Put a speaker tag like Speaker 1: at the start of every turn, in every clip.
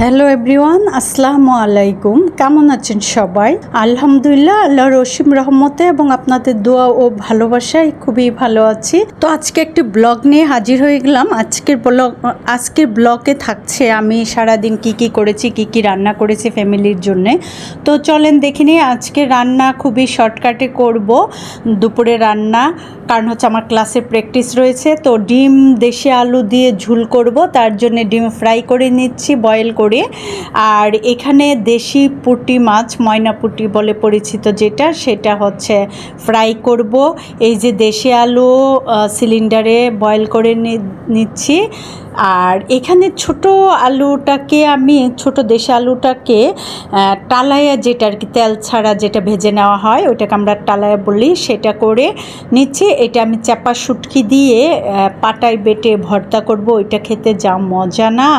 Speaker 1: Hello everyone আসসালামু আলাইকুম কেমন আছেন সবাই? আলহামদুলিল্লাহ আল্লাহ রসিম রহমতে এবং আপনাদের দোয়া ও ভালোবাসায় খুবই ভালো আছি। তো আজকে একটি ব্লগ নিয়ে হাজির হয়ে গেলাম। আজকের ব্লগ, আজকের ব্লগে থাকছে আমি সারাদিন কি কি করেছি, কি কি রান্না করেছি ফ্যামিলির জন্য। তো চলেন দেখে নিই, আজকে রান্না খুবই শর্টকাটে করব। দুপুরে রান্না, কারণ হচ্ছে আমার ক্লাসের প্র্যাকটিস রয়েছে। তো ডিম, দেশি আলু দিয়ে ঝুল করব, তার জন্য ডিম ফ্রাই করে নিচ্ছি, বয়েল করে আর এখানে দেশি পুঁটি মাছ, ময়না পুঁটি বলে পরিচিত যেটা, সেটা হচ্ছে ফ্রাই করব। এই যে দেশি আলু সিলিন্ডারে বয়েল করে নিচ্ছি। আর এখানে ছোট আলুটাকে আমি, ছোট দেশি আলুটাকে টালায়া যেটা আর কি, তেল ছাড়া যেটা ভেজে নেওয়া হয়, ওইটাকে আমরা টালায়া বলি, সেটা করে নিচ্ছি। এটা আমি চাপা শুটকি দিয়ে পাটায় বেটে ভর্তা করব, ওইটা খেতে যা মজা না।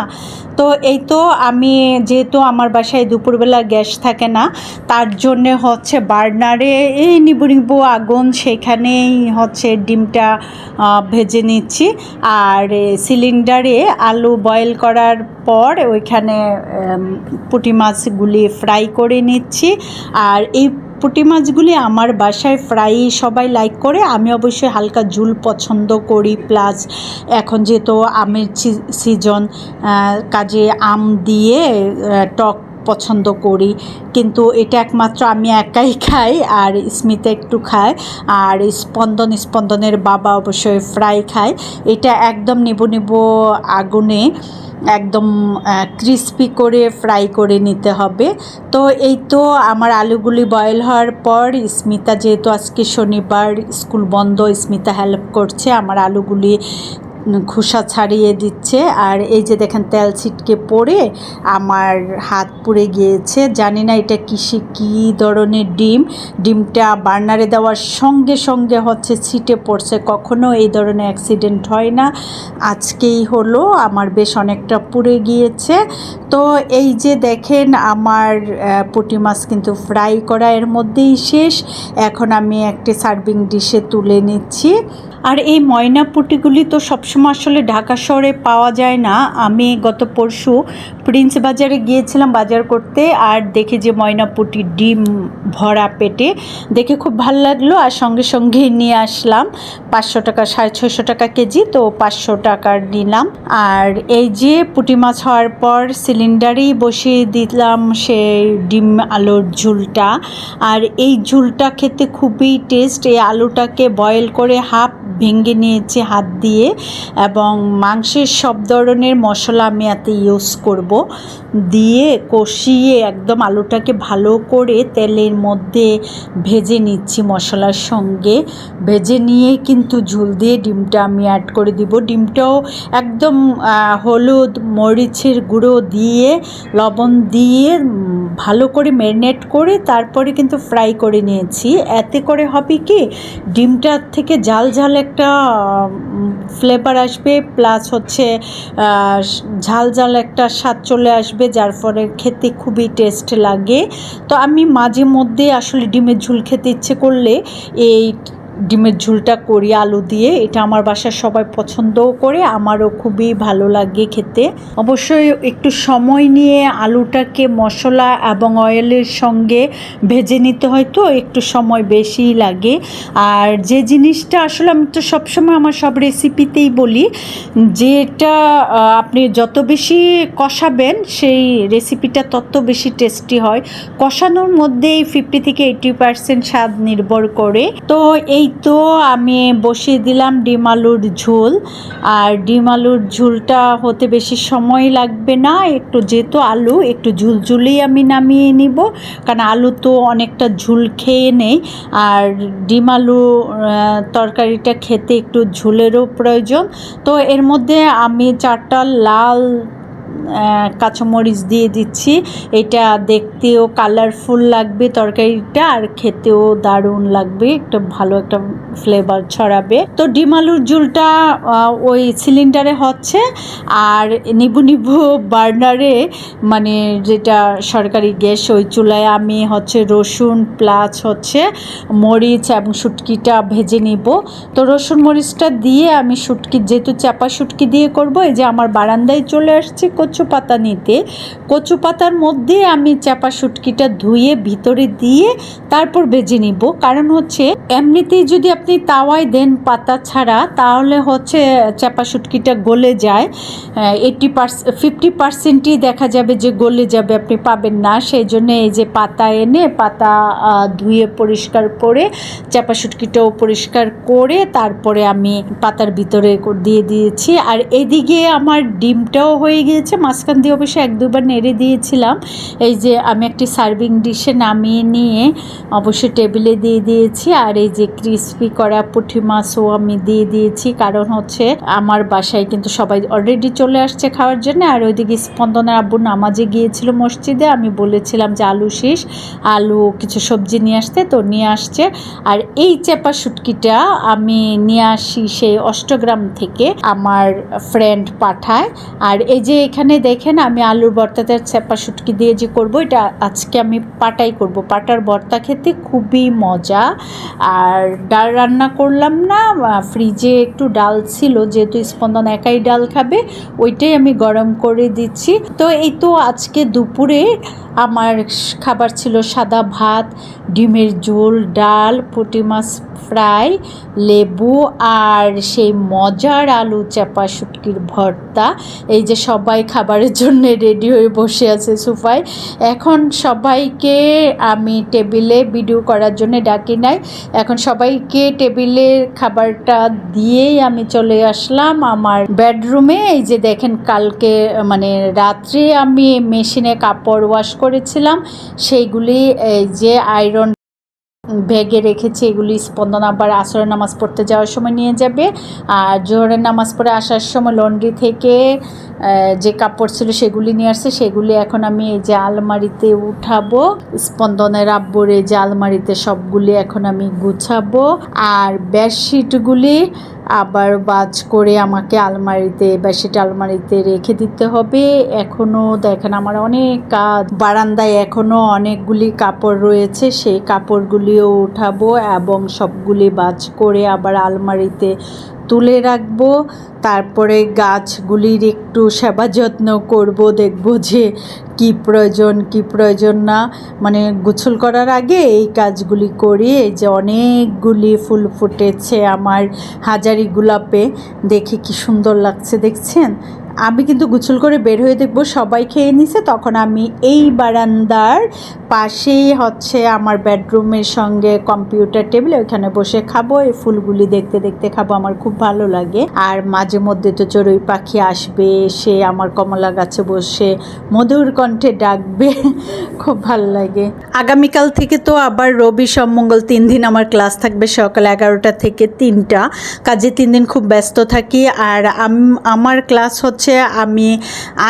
Speaker 1: তো এই তো আমি যেহেতু আমার বাসায় দুপুরবেলা গ্যাস থাকে না, তার জন্যে হচ্ছে বার্নারে এই নিবু নিবু আগুন সেখানেই হচ্ছে ডিমটা ভেজে নিচ্ছি। আর সিলিন্ডারে আলু বয়েল করার পর ওইখানে পুঁটি মাছগুলি ফ্রাই করে নিচ্ছি। আর এই পুঁটি মাছগুলি আমার বাসায় ফ্রাই সবাই লাইক করে। আমি অবশ্যই হালকা ঝুল পছন্দ করি। প্লাস এখন যেহেতু আমের সিজন কাজে আম দিয়ে টক পছন্দ করি। কিন্তু এটা একমাত্র আমি একাই খাই আর স্মিতা একটু খায়। আর স্পন্দন, স্পন্দনের বাবা অবশ্যই ফ্রাই খায়। এটা একদম নেব নেব আগুনে একদম ক্রিস্পি করে ফ্রাই করে নিতে হবে। তো এই তো আমার আলুগুলি বয়েল হওয়ার পর স্মিতা যেহেতু আজকে শনিবার স্কুল বন্ধ, স্মিতা হেল্প করছে। আমার আলুগুলি খোসা ছাড়িয়ে দিচ্ছে। আর এই যে দেখেন, তেল ছিটকে পড়ে আমার হাত পুড়ে গিয়েছে। জানি না এটা কিসে, কী ধরনের ডিম। ডিমটা বার্নারে দেওয়ার সঙ্গে সঙ্গে হচ্ছে ছিটে পড়ছে। কখনো এই ধরনের অ্যাক্সিডেন্ট হয় না। আজকেই হলো, আমার বেশ অনেকটা পুড়ে গিয়েছে। তো এই যে দেখেন, আমার পুঁটি মাছ কিন্তু ফ্রাই করা এর মধ্যেই শেষ। এখন আমি একটি সার্ভিং ডিশে তুলে নিচ্ছি। আর এই ময়না পুঁটিগুলি তো সবসময় আসলে ঢাকা শহরে পাওয়া যায় না। আমি গত পরশু প্রিন্স বাজারে গিয়েছিলাম বাজার করতে আর দেখে যে ময়না পুঁটি ডিম ভরা পেটে, দেখে খুব ভালো লাগল। আর সঙ্গে সঙ্গে নিয়ে আসলাম পাঁচশো টাকা, সাড়ে ছয়শো টাকা কেজি, তো পাঁচশো টাকার নিলাম। আর এই যে পুঁটি মাছ হওয়ার পর সিলিন্ডারেই বসিয়ে দিলাম সেই ডিম আলুর ঝুলটা। আর এই ঝুলটা খেতে খুবই টেস্ট, এই আলুটাকে বয়েল করে হাফ ভেঙে নিয়েছি হাত দিয়ে এবং মাংসের সব ধরনের মশলা আমি এতে ইউজ করব। দিয়ে কষিয়ে একদম আলুটাকে ভালো করে তেলের মধ্যে ভেজে নিচ্ছি মশলার সঙ্গে। ভেজে নিয়ে কিন্তু ঝুল দিয়ে ডিমটা আমি অ্যাড করে দিব। ডিমটাও একদম হলুদ, মরিচের গুঁড়ো দিয়ে, লবণ দিয়ে ভালো করে ম্যারিনেট করে তারপরে কিন্তু ফ্রাই করে নিয়েছি। এতে করে হবে কি? ডিমটার থেকে জাল ঝাল একটা ফ্লেভার আসবে। প্লাস হচ্ছে ঝাল ঝাল একটা স্বাদ চলে আসবে, যার ফলে খেতে খুবই টেস্ট লাগে। তো আমি মাঝে মধ্যে আসলে ডিমের ঝুল খেতে ইচ্ছে করলে এই ডিমের ঝুলটা করি, আলু দিয়ে। এটা আমার বাসার সবাই পছন্দও করে, আমারও খুবই ভালো লাগে খেতে। অবশ্যই একটু সময় নিয়ে আলুটাকে মশলা এবং অয়েলের সঙ্গে ভেজে নিতে হয় তো, একটু সময় বেশিই লাগে। আর যে জিনিসটা আসলে আমি তো সবসময় আমার সব রেসিপিতেই বলি, যেটা আপনি যত বেশি কষাবেন, সেই রেসিপিটা তত বেশি টেস্টি হয়। কষানোর মধ্যেই ফিফটি থেকে এইটি পার্সেন্ট স্বাদ নির্ভর করে। তো এই তো আমি বসিয়ে দিলাম ডিম আলুর ঝোল। আর ডিম আলুর ঝোলটা হতে বেশি সময় লাগবে না, একটু যেহেতু আলু, একটু ঝুলঝুলেই আমি নামিয়ে নিব। কারণ আলু তো অনেকটা ঝুল খেয়ে নেই। আর ডিম আলু তরকারিটা খেতে একটু ঝোলেরও প্রয়োজন। তো এর মধ্যে আমি চারটা লাল কাঁচামরিচ দিয়ে দিচ্ছি। এটা দেখতেও কালারফুল লাগবে তরকারিটা আর খেতেও দারুণ লাগবে। একটা ভালো একটা ফ্লেভার ছড়াবে। তো ডিম আলুর ঝুলটা ওই সিলিন্ডারে হচ্ছে আর নিবু নিবু বার্নারে মানে যেটা সরকারি গ্যাস, ওই চুলায় আমি হচ্ছে রসুন প্লাস হচ্ছে মরিচ এবং শুটকিটা ভেজে নিব। তো রসুন মরিচটা দিয়ে আমি শুটকি, যেহেতু চাপা শুটকি দিয়ে করব, এই যে আমার বারান্দায় চলে আসছে কচু পাতা নিতে কচু পাতার মধ্যে আমি চাপা শুটকিটা ধুয়ে ভিতরে দিয়ে তারপর বেজে নিব। কারণ হচ্ছে এমনিতেই যদি আপনি তাওয়ায় দেন পাতা ছাড়া, তাহলে হচ্ছে চাপা শুটকিটা গলে যায়। এইটি পার্সেন্ট ফিফটি পার্সেন্টই দেখা যাবে যে গলে যাবে, আপনি পাবেন না। সেই জন্য এই যে পাতা এনে পাতা ধুয়ে পরিষ্কার করে চাপা শুটকিটাও পরিষ্কার করে তারপরে আমি পাতার ভিতরে দিয়ে দিয়েছি। আর এদিকে আমার ডিমটাও হয়ে গিয়েছে। মাঝখান দিয়ে অবশ্যই এক দুবার নেড়ে দিয়েছিলাম। এই যে আমি একটি সার্ভিং ডিশে নামিয়ে নিয়ে অবশ্যই টেবিলে দিয়ে দিয়েছি। আর এই যে ক্রিসপি করা পুঁটি মাছও আমি দিয়ে দিয়েছি। কারণ হচ্ছে আমার বাসায় কিন্তু সবাই অলরেডি চলে আসছে খাওয়ার জন্য। আর ওইদিকে স্পন্দনের আব্বু নামাজে গিয়েছিল মসজিদে। আমি বলেছিলাম যে আলু শেষ আলু কিছু সবজি নিয়ে আসতে, তো নিয়ে আসছে। আর এই চেপা শুটকিটা আমি নিয়ে আসি সেই অষ্টগ্রাম থেকে আমার ফ্রেন্ড পাঠায়। আর এই যে এখানে দেখেন আমি আলুর ভর্তাতে চেপা শুটকি দিয়ে যে করব, এটা আজকে আমি পাটাই করব। পাটার ভর্তা খেতে খুবই মজা। আর ডাল রান্না করলাম না ফ্রিজে একটু ডাল ছিল, যেহেতু স্পন্দন একাই ডাল খাবে, ওইটাই আমি গরম করে দিচ্ছি। তো এই তো আজকে দুপুরে আমার খাবার ছিল সাদা ভাত, ডিমের ঝোল, ডাল, পুঁটি মাছ ফ্রাই, লেবু আর সেই মজার আলু চাপা শুটকির ভর্তা। এই যে সবাই খাবারের জন্য রেডি হয়ে বসে আছে সোফায় এখন সবাইকে আমি টেবিলে ভিডিও করার জন্য ডাকি নাই। এখন সবাইকে টেবিলে খাবারটা দিয়েই আমি চলে আসলাম আমার বেডরুমে এই যে দেখেন কালকে মানে রাত্রে আমি মেশিনে কাপড় ওয়াশ করেছিলাম। সেইগুলি, এই যে আয়রন ব্যাগে রেখেছি, এগুলি স্পন্দন আবার আসরের নামাজ পড়তে যাওয়ার সময় নিয়ে যাবে। আর জোহরের নামাজ পড়ে আসার সময় লন্ড্রি থেকে যে কাপড় ছিল সেগুলি নিয়ে আসছে, সেগুলি এখন আমি এই যে আলমারিতে উঠাবো, স্পন্দনের আব্বুর এই যে আলমারিতে সবগুলি এখন আমি গুছাবো। আর বেডশিটগুলি আবার বাজ করে আমাকে আলমারিতে বেশিটা আলমারিতে রেখে দিতে হবে। এখনও দেখেন আমার অনেক কাজ। বারান্দায় এখনও অনেকগুলি কাপড় রয়েছে। সেই কাপড়গুলিও উঠাবো এবং সবগুলি বাজ করে আবার আলমারিতে তুলে রাখব। তারপরে গাছগুলির একটু সেবা যত্ন করব। দেখব যে কি প্রয়োজন কি প্রয়োজন না। মানে গোছল করার আগে এই কাজগুলি করি। এই যে অনেকগুলি ফুল ফুটেছে আমার হাজারি গোলাপে। দেখে কি সুন্দর লাগছে, দেখছেন? আমি কিন্তু গুছল করে বের হয়ে দেখব, সবাই খেয়ে নিছে, তখন আমি এই বারান্দার পাশেই হচ্ছে আমার বেডরুমের সঙ্গে কম্পিউটার টেবিল, ওইখানে বসে খাব, এই ফুলগুলি দেখতে দেখতে খাব, আমার খুব ভালো লাগে। আর মাঝে মধ্যে তো চড়ুই পাখি আসবে, সে আমার কমলা গাছে বসে মধুর কণ্ঠে ডাকবে, খুব ভালো লাগে। আগামীকাল থেকে তো আবার রবি সব মঙ্গল তিন দিন আমার ক্লাস থাকবে, সকাল এগারোটা থেকে তিনটা। কাজে তিন দিন খুব ব্যস্ত থাকি, আর আম- আমার ক্লাস হচ্ছে আমি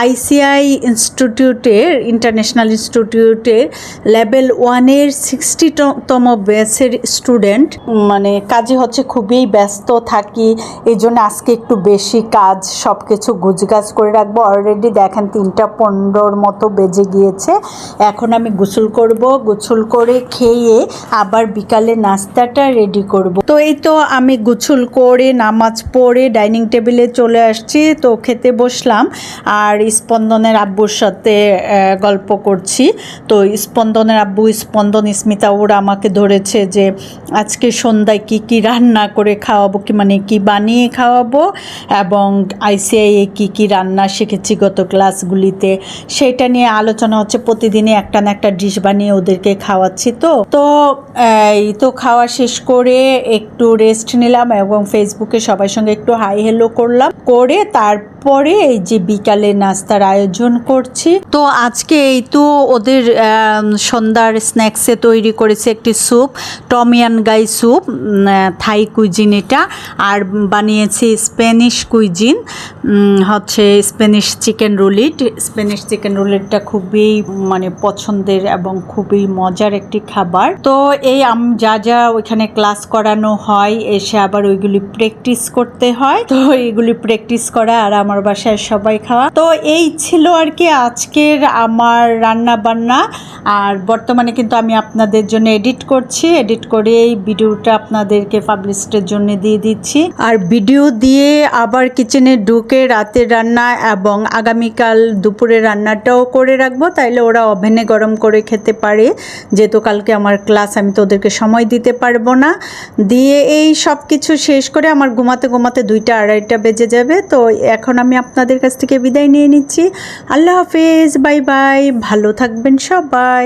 Speaker 1: আইসিআই ইনস্টিটিউটের, ইন্টারন্যাশনাল ইনস্টিটিউটের লেভেল ওয়ানের সিক্সটিতম ব্যাচের স্টুডেন্ট। মানে কাজে হচ্ছে খুবই ব্যস্ত থাকি এই জন্য আজকে একটু বেশি কাজ সব কিছু গুজগাছ করে রাখব। অলরেডি দেখেন তিনটা পনেরোর মতো বেজে গিয়েছে। এখন আমি গোসল করব, গোসল করে খেয়ে আবার বিকালে নাস্তাটা রেডি করব। তো এই তো আমি গোসল করে, নামাজ পড়ে, ডাইনিং টেবিলে চলে আসছি। তো খেতে বসলাম আর স্পন্দনের আব্বুর সাথে গল্প করছি। তো স্পন্দনের আব্বু, স্পন্দন, স্মিতা, ওরা আমাকে ধরেছে যে আজকে সন্ধ্যায় কি কি রান্না করে খাওয়াবো, কি মানে কি বানিয়ে খাওয়াবো এবং আইসিআই কি কি রান্না শিখেছি গত ক্লাসগুলিতে। সেটা নিয়ে আলোচনা হচ্ছে, প্রতিদিনই একটা না একটা ডিশ বানিয়ে ওদেরকে খাওয়াচ্ছি তো। তো, এই তো খাওয়া শেষ করে একটু রেস্ট নিলাম এবং ফেসবুকে সবার সঙ্গে একটু হাই হেলো করলাম। করে তারপরে এই যে বিকালে নাস্তার আয়োজন করছি। তো আজকে এই তো ওদের সন্ধ্যার স্ন্যাক্সে তৈরি করেছে একটি স্যুপ টমিয়ান গাই স্যুপ থাই কুইজিন এটা, আর বানিয়েছি স্প্যানিশ কুইজিন হচ্ছে Spanish chicken roulade. Spanish chicken রুলিটটা খুবই মানে পছন্দের এবং খুবই মজার একটি খাবার। তো এই যা যা ওইখানে ক্লাস করানো হয়, এসে আবার ওইগুলি প্র্যাকটিস করতে হয়। তো এইগুলি প্র্যাকটিস করা আর আমার বাসায় সবাই খাওয়া। তো এই ছিল আর কি আজকের আমার রান্না বান্না আর বর্তমানে কিন্তু আমি আপনাদের জন্য এডিট করছি। এডিট করে এই ভিডিওটা আপনাদেরকে পাবলিশডের জন্য দিয়ে দিচ্ছি। আর ভিডিও দিয়ে আবার কিচেনে ঢুকে রাতের রান্না এবং আগামীকাল দুপুরে রান্নাটাও করে রাখব। তাইলে ওরা ওভেনে গরম করে খেতে পারে। যেহেতু কালকে আমার ক্লাস, আমি তো ওদেরকে সময় দিতে পারব না। দিয়ে এই সব কিছু শেষ করে আমার ঘুমাতে ঘুমাতে দুইটা আড়াইটা বেজে যাবে। তো এখন আমি আপনাদের কাছ থেকে বিদায় নিয়ে নিচ্ছি। আল্লাহ হাফেজ বাই বাই ভালো থাকবেন সবাই।